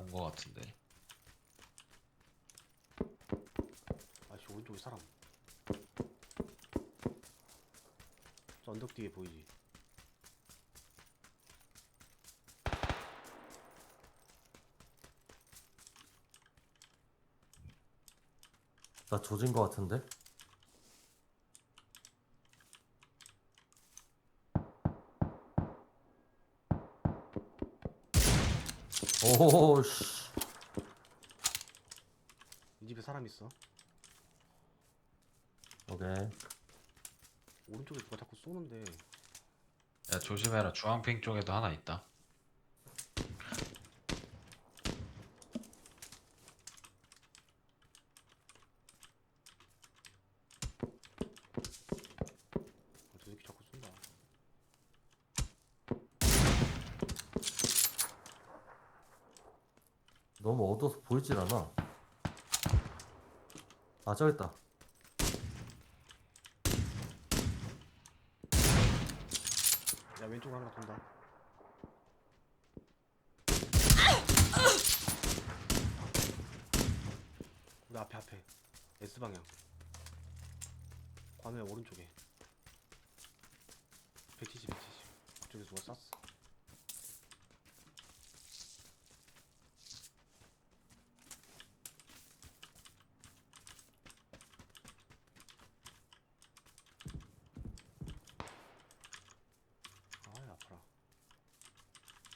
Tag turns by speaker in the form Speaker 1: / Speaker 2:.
Speaker 1: 본 거 같은데.
Speaker 2: 아씨 오른쪽에 사람 저 언덕 뒤에 보이지
Speaker 3: 나 조진 거 같은데? 오씨
Speaker 2: 이 집에 사람 있어
Speaker 3: 오케이
Speaker 2: 오른쪽에 누가 자꾸 쏘는데
Speaker 1: 야 조심해라. 주황핑 쪽에도 하나 있다.
Speaker 2: 아, 저 새끼 자꾸 쏜다
Speaker 3: 너무 어두워서 보이질 않아. 아 저기 있다.
Speaker 2: 야 왼쪽으로 하나 돈다. 우리 앞에 앞에. S방향. 관우야 오른쪽에. 170 170 그쪽에 누가 쐈어